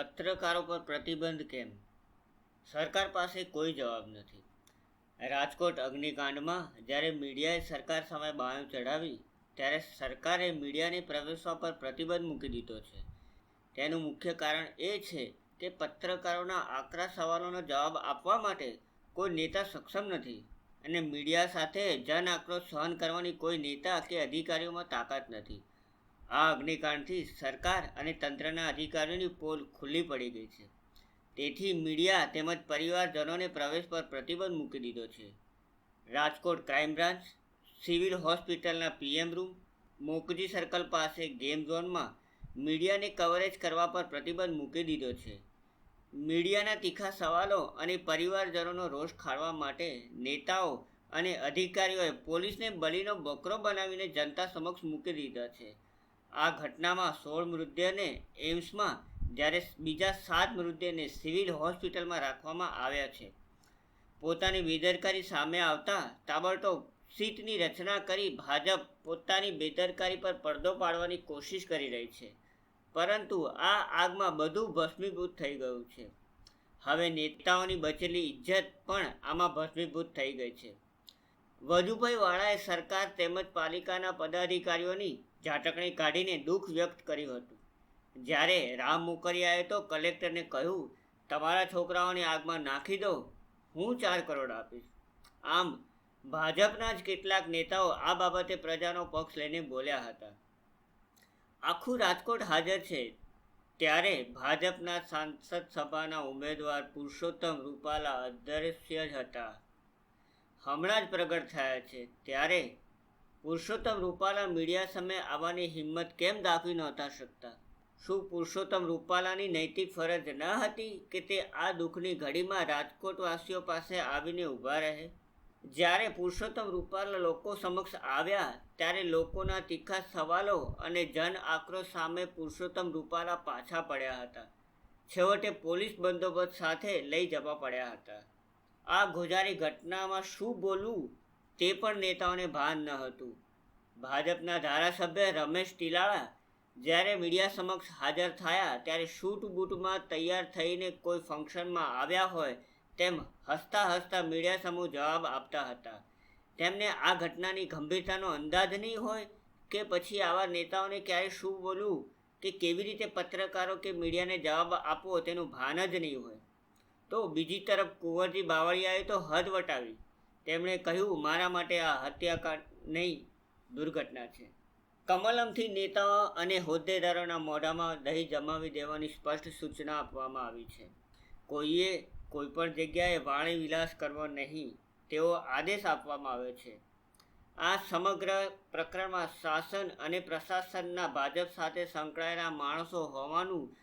પત્રકારો પર પ્રતિબંધ કેમ? સરકાર પાસે કોઈ જવાબ નથી. રાજકોટ અગ્નિકાંડમાં જ્યારે મીડિયાએ સરકાર સામે બાયું ચઢાવી, ત્યારે સરકારે મીડિયાને પ્રવેશવા પર પ્રતિબંધ મૂકી દીધો છે. તેનું મુખ્ય કારણ એ છે કે પત્રકારોના આકરા સવાલોનો જવાબ આપવા માટે કોઈ નેતા સક્ષમ નથી અને મીડિયા સાથે જન આક્રોશ સહન કરવાની કોઈ નેતા કે અધિકારીઓમાં તાકાત નથી. આ અગ્નિકાંડથી સરકાર અને તંત્રના અધિકારીઓની પોલ ખુલ્લી પડી ગઈ છે. તેથી મીડિયા તેમજ પરિવારજનોને પ્રવેશ પર પ્રતિબંધ મૂકી દીધો છે. રાજકોટ ક્રાઇમ બ્રાન્ચ, સિવિલ હોસ્પિટલના પીએમ રૂમ, મોકજી સર્કલ પાસે ગેમ ઝોનમાં મીડિયાને કવરેજ કરવા પર પ્રતિબંધ મૂકી દીધો છે. મીડિયાના તીખા સવાલો અને પરિવારજનોનો રોષ ખાળવા માટે નેતાઓ અને અધિકારીઓએ પોલીસને બલીનો બકરો બનાવીને જનતા સમક્ષ મૂકી દીધા છે. આ ઘટનામાં સોળ મૃતદેહને એમ્સમાં જ્યારે બીજા સાત મૃતદેહને સિવિલ હોસ્પિટલમાં રાખવામાં આવ્યા છે. પોતાની બેદરકારી સામે આવતા તાબડતોબ સીટની રચના કરી ભાજપ પોતાની બેદરકારી પર પડદો પાડવાની કોશિશ કરી રહી છે. પરંતુ આ આગમાં બધું ભસ્મીભૂત થઈ ગયું છે. હવે નેતાઓની બચેલી ઇજ્જત પણ આમાં ભસ્મીભૂત થઈ ગઈ છે. વજુભાઈ વાળાએ સરકાર તેમજ પાલિકાના પદાધિકારીઓની ઝાટકણી કાઢીને દુઃખ વ્યક્ત કર્યું હતું. જ્યારે રામ મુકરિયાએ તો કલેક્ટરને કહ્યું, તમારા છોકરાઓને આગમાં નાખી દો, હું ચાર કરોડ આપીશ. આમ, ભાજપના જ કેટલાક નેતાઓ આ બાબતે પ્રજાનો પક્ષ લઈને બોલ્યા હતા. આખું રાજકોટ હાજર છે. ત્યારે ભાજપના સાંસદ સભાના ઉમેદવાર પુરુષોત્તમ રૂપાલા અદ્રશ્ય જ હતા. હમણાં જ પ્રગટ થયા છે. ત્યારે પુરુષોત્તમ રૂપાલા મીડિયા સામે આવવાની હિંમત કેમ દાખવી નહોતા શકતા? શું પુરુષોત્તમ રૂપાલાની નૈતિક ફરજ ન હતી કે તે આ દુઃખની ઘડીમાં રાજકોટવાસીઓ પાસે આવીને ઊભા રહે? જ્યારે પુરુષોત્તમ રૂપાલા લોકો સમક્ષ આવ્યા, ત્યારે લોકોના તીખા સવાલો અને જન આક્રોશ સામે પુરુષોત્તમ રૂપાલા પાછા પડ્યા હતા. છેવટે પોલીસ બંદોબસ્ત સાથે લઈ જવા પડ્યા હતા. આ ગોજારી ઘટનામાં શું બોલવું? તે પણ નેતાઓને ભાન ન હતું. ભાજપના ધારાસભ્ય રમેશ ટીલાળા જ્યારે મીડિયા સમક્ષ હાજર થયા ત્યારે શૂટ બૂટમાં તૈયાર થઈને કોઈ ફંક્શનમાં આવ્યા હોય તેમ હસતા હસતા મીડિયા સમૂહ જવાબ આપતા હતા. તેમને આ ઘટનાની ગંભીરતાનો અંદાજ નહીં હોય કે પછી આવા નેતાઓને ક્યારે શું બોલવું કે કેવી રીતે પત્રકારો કે મીડિયાને જવાબ આપવો તેનું ભાન જ નહીં હોય. તો બીજી તરફ કુંવરજી બાવળિયાએ તો હદ વટાવી. તેમણે કહ્યું, મારા માટે આ હત્યાકાંડ નહીં, દુર્ઘટના છે. કમલમથી નેતાઓ અને હોદ્દેદારોના મોઢામાં દહીં જમાવી દેવાની સ્પષ્ટ સૂચના આપવામાં આવી છે. કોઈએ કોઈપણ જગ્યાએ વાણી વિલાસ કરવો નહીં તેવો આદેશ આપવામાં આવ્યો છે. આ સમગ્ર પ્રકરણમાં શાસન અને પ્રશાસનના ભાજપ સાથે સંકળાયેલા માણસો હોવાનું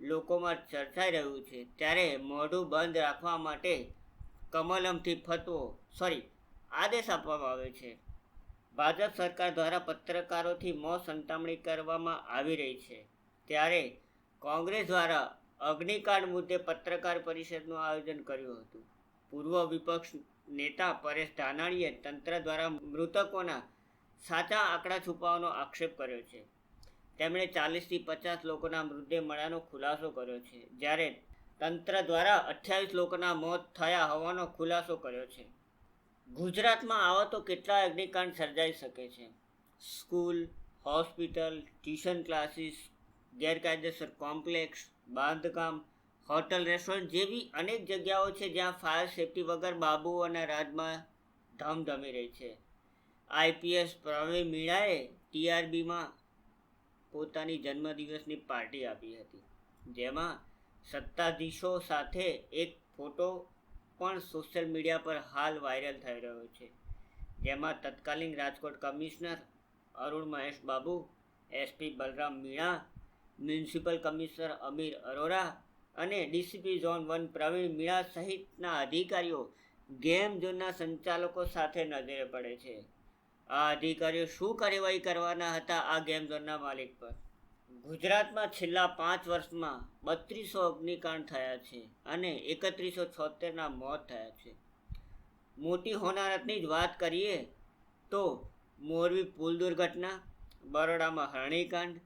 લોકોમાં ચર્ચાઈ રહ્યું છે. ત્યારે મોઢું બંધ રાખવા માટે કમલમથી ફતવો સોરી આદેશ આપવામાં આવ્યો છે. ભાજપ સરકાર દ્વારા પત્રકારોથી મો સંતામણી કરવામાં આવી રહી છે. ત્યારે કોંગ્રેસ દ્વારા અગ્નિકાંડ મુદ્દે પત્રકાર પરિષદનું આયોજન કર્યું હતું. પૂર્વ વિપક્ષ નેતા પરેશ ધાનાણીએ તંત્ર દ્વારા મૃતકોના સાચા આંકડા છુપાવવાનો આક્ષેપ કર્યો છે. તેમણે ચાલીસથી પચાસ લોકોના મૃતદેહ મળ્યાનો ખુલાસો કર્યો છે. જ્યારે તંત્ર દ્વારા અઠ્યાવીસ લોકોના મોત થયા હોવાનો ખુલાસો કર્યો છે. ગુજરાતમાં આવા તો કેટલા અગ્નિકાંડ સર્જાઈ શકે છે? સ્કૂલ, હોસ્પિટલ, ટ્યુશન ક્લાસીસ, ગેરકાયદેસર કોમ્પ્લેક્સ, બાંધકામ, હોટલ, રેસ્ટોરન્ટ જેવી અનેક જગ્યાઓ છે જ્યાં ફાયર સેફટી વગર બાબુ અને રાજમાં ધમધમી રહી છે. આઈપીએસ પ્રવીણ મીણાએ ટીઆરબીમાં પોતાની જન્મદિવસની પાર્ટી આપી હતી, જેમાં સત્તાધીશો સાથે એક ફોટો પણ સોશિયલ મીડિયા પર હાલ વાયરલ થઈ રહ્યો છે. જેમાં તત્કાલીન Rajkot commissioner Arun Mahesh Babu SP Balram Meena, municipal commissioner Amir Arora અને DCP zone one Pravin Meena સહિતના અધિકારીઓ ગેમ ઝોનના સંચાલકો સાથે નજરે પડે છે. આ અધિકારીઓ શું કાર્યવાહી કરવાના હતા આ ગેમ ઝોનના માલિક પર? ગુજરાતમાં છેલ્લા પાંચ વર્ષમાં બત્રીસો અગ્નિકાંડ થયા છે અને એકત્રીસો છોતેરના મોત થયા છે. મોટી હોનારતની જ વાત કરીએ તો મોરબી પુલ દુર્ઘટના, બરોડામાં હરણીકાંડ,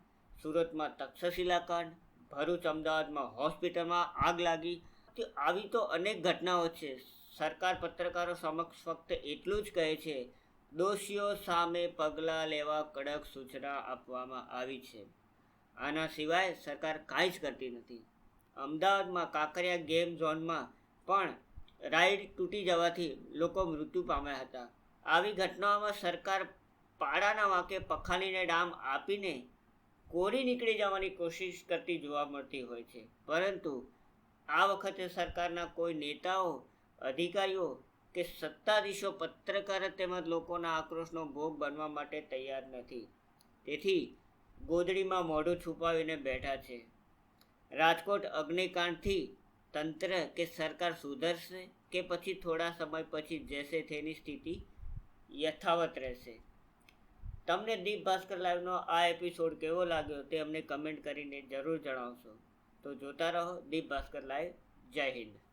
સુરતમાં તક્ષશિલા કાંડ, ભરૂચ અમદાવાદમાં હોસ્પિટલમાં આગ લાગી. તો આવી તો અનેક ઘટનાઓ છે. સરકાર પત્રકારો સમક્ષ ફક્ત એટલું જ કહે છે, દોષીઓ સામે પગલાં લેવા કડક સૂચના આપવામાં આવી છે. આના સિવાય સરકાર કાંઈ જ કરતી નથી. અમદાવાદમાં કાંકરિયા ગેમ ઝોનમાં પણ રાઈડ તૂટી જવાથી લોકો મૃત્યુ પામ્યા હતા. આવી ઘટનાઓમાં સરકાર પાડાના વાંકે પખાલીને ડામ આપીને કોરી નીકળી જવાની કોશિશ કરતી જોવા મળતી હોય છે. પરંતુ આ વખતે સરકારના કોઈ નેતાઓ, અધિકારીઓ કે સત્તાધીશો પત્રકાર તેમજ લોકોના આક્રોશનો ભોગ બનવા માટે તૈયાર નથી. તેથી ગોદડીમાં મોઢું છુપાવીને બેઠા છે. રાજકોટ અગ્નિકાંડથી તંત્ર કે સરકાર સુધરશે કે પછી થોડા સમય પછી જેસે તેની સ્થિતિ યથાવત રહેશે? તમને દીપ ભાસ્કર લાઈવનો આ એપિસોડ કેવો લાગ્યો તે અમને કમેન્ટ કરીને જરૂર જણાવશો. તો જોતા રહો દીપ ભાસ્કર લાઈવ જય હિન્દ.